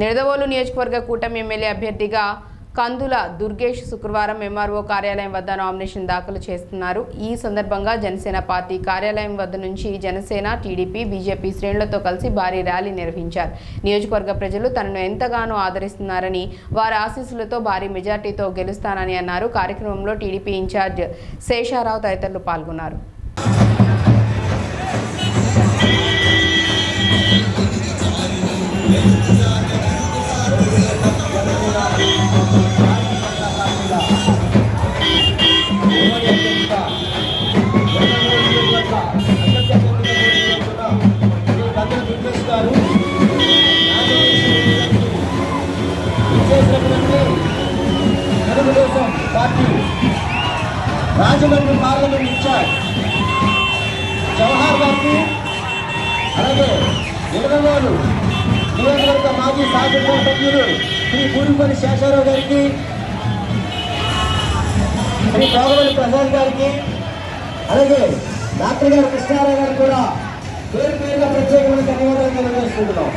నిడదవోలు నియోజకవర్గ కూటమి ఎమ్మెల్యే అభ్యర్థిగా కందుల దుర్గేష్ శుక్రవారం ఎంఆర్ఓ కార్యాలయం వద్ద నామినేషన్ దాఖలు చేస్తున్నారు. ఈ సందర్భంగా జనసేన పార్టీ కార్యాలయం వద్ద నుంచి జనసేన టీడీపీ బీజేపీ శ్రేణులతో కలిసి భారీ ర్యాలీ నిర్వహించారు. నియోజకవర్గ ప్రజలు తనను ఎంతగానో ఆదరిస్తున్నారని వారి ఆశీస్సులతో భారీ మెజార్టీతో గెలుస్తానని అన్నారు. కార్యక్రమంలో టీడీపీ ఇన్ఛార్జ్ శేషారావు తదితరులు పాల్గొన్నారు. Telugudesam party Rajahmundry parliament incharge Jawahar గారికి అలాగే నిడదవోలు నియోజకవర్గ మాజీ శాసనసభ సభ్యులు శ్రీ పూడిపల్లి శేషారావు గారికి శ్రీ గోగవల్లి ప్రసాద్ గారికి అలాగే డాక్టర్ గారు కృష్ణారావు గారు కూడా పేరు పేరుగా ప్రత్యేకమైన ధన్యవాదాలు తెలియజేసుకుంటున్నాం.